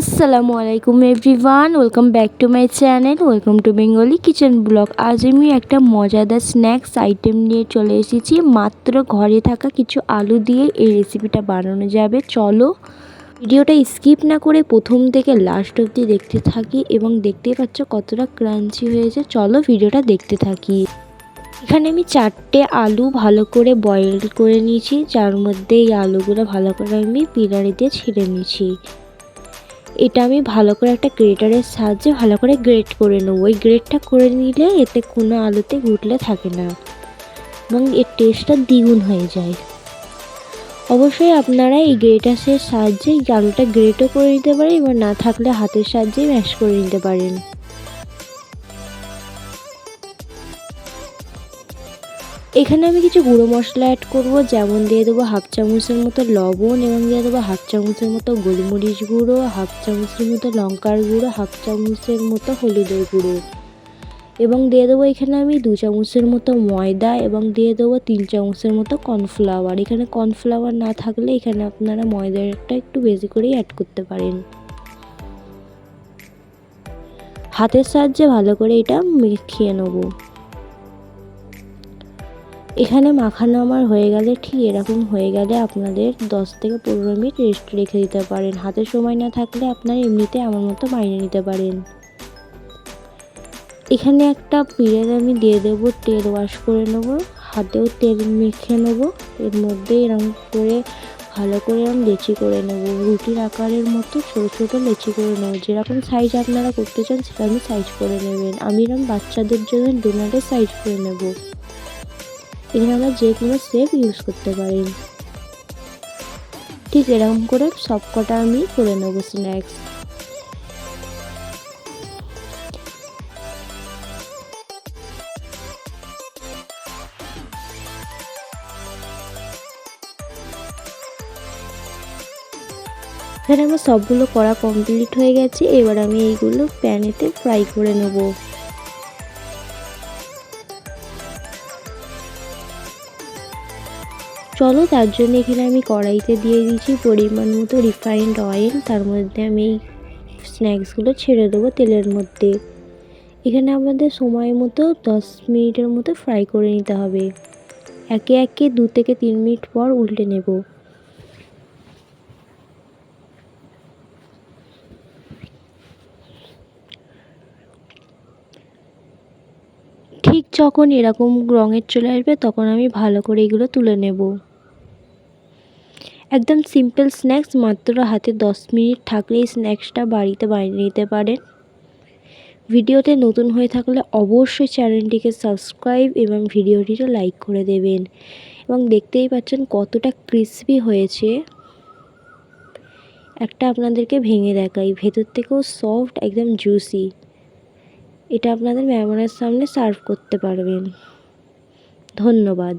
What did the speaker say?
আসসালামু আলাইকুম everyone welcome back to my channel welcome to Bengali kitchen blog আজ আমি একটা মজাদার স্ন্যাক্স আইটেম নিয়ে চলে এসেছি। মাত্র ঘরে থাকা কিছু আলু দিয়ে এই রেসিপিটা বানানো যাবে। চলো ভিডিওটা স্কিপ না করে প্রথম থেকে লাস্ট অবধি দেখতে থাকি এবং দেখতেই পাচ্ছ কতটা ক্রাঞ্চি হয়েছে। চলো ভিডিওটা দেখতে থাকি। এখানে আমি চারটে আলু ভালো করে বয়েল করে নিয়েছি। যার মধ্যে এই আলুগুলো ভালো করে আমি পিলারি দিয়ে ছিঁড়ে নিয়েছি। এটা আমি ভালো করে একটা গ্রেটারের সাহায্যে ভালো করে গ্রেট করে নেব। ওই গ্রেটটা করে নিলে এতে কোনো আলুতে গুটলে থাকে না এবং এর টেস্টটা দ্বিগুণ হয়ে যায়। অবশ্যই আপনারা এই গ্রেটাসের সাহায্যে আলুটা গ্রেটও করে নিতে পারেন এবং না থাকলে হাতের সাহায্যে ম্যাশ করে নিতে পারেন। এখানে আমি কিছু গুঁড়ো মশলা অ্যাড করব, যেমন দিয়ে দেবো হাফ চামচের মতো লবণ এবং দিয়ে দেবো হাফ চামচের মতো গোলমরিচ গুঁড়ো হাফ চামচের মতো লঙ্কার গুঁড়ো হাফ চামচের মতো হলুদের গুঁড়ো। এবং দিয়ে দেবো এখানে আমি দু চামচের মতো ময়দা এবং দিয়ে দেবো তিন চামচের মতো কর্নফ্লাওয়ার। এখানে কর্নফ্লাওয়ার না থাকলে এখানে আপনারা ময়দাটা একটু বেশি করেই অ্যাড করতে পারেন। হাতের সাহায্যে ভালো করে এটা মেখিয়ে নেব। এখানে মাখানো আমার হয়ে গেলে ঠিক এরকম হয়ে গেলে আপনাদের দশ থেকে পনেরো মিনিট রেস্ট রেখে দিতে পারেন। হাতে সময় না থাকলে আপনারা এমনিতে আমার মতো মাইনে নিতে পারেন। এখানে একটা পিঁড়ের আমি দিয়ে দেবো, তেল ওয়াশ করে নেব, হাতেও তেল মেখে নেব, এর মধ্যে এরকম করে ভালো করে এরকম লেচি করে নেব। রুটির আকারের মতো ছোটো ছোটো লেচি করে নেব। যেরকম সাইজ আপনারা করতে চান সেটা আমি সাইজ করে নেবেন। আমি এরকম বাচ্চাদের জন্য ডোনাটের সাইজ করে নেব। এখানে আমরা যে কোনো শেপ ইউজ করতে পারি। ঠিক এরকম করে সব কটা আমি করে নেব স্ন্যাক্স এখানে আমার সবগুলো করা কমপ্লিট হয়ে গেছে। এবার আমি এইগুলো প্যানেতে ফ্রাই করে নেব। চলো, তার জন্য এখানে আমি কড়াইতে দিয়ে দিয়েছি পরিমাণ মতো রিফাইন্ড অয়েল তার মধ্যে আমি এই স্ন্যাক্সগুলো ছেড়ে দেবো তেলের মধ্যে। এখানে আমাদের সময় মতো দশ মিনিটের মতো ফ্রাই করে নিতে হবে। একে একে দু থেকে তিন মিনিট পর উল্টে নেব। ঠিক যখন এরকম রঙের চলে আসবে, তখন আমি ভালো করে এগুলো তুলে নেব। একদম সিম্পল স্ন্যাক্স মাত্র হাতে দশ মিনিট থাকলে এই স্ন্যাক্সটা বাড়িতে বানিয়ে নিতে পারেন। ভিডিওতে নতুন হয়ে থাকলে অবশ্যই চ্যানেলটিকে সাবস্ক্রাইব এবং ভিডিওটিতে লাইক করে দেবেন। এবং দেখতেই পাচ্ছেন কতটা ক্রিসপি হয়েছে। একটা আপনাদেরকে ভেঙে দেখাই, ভেতর থেকেও সফট একদম জুসি এটা আপনাদের মেহমানের সামনে সার্ভ করতে পারবেন। ধন্যবাদ।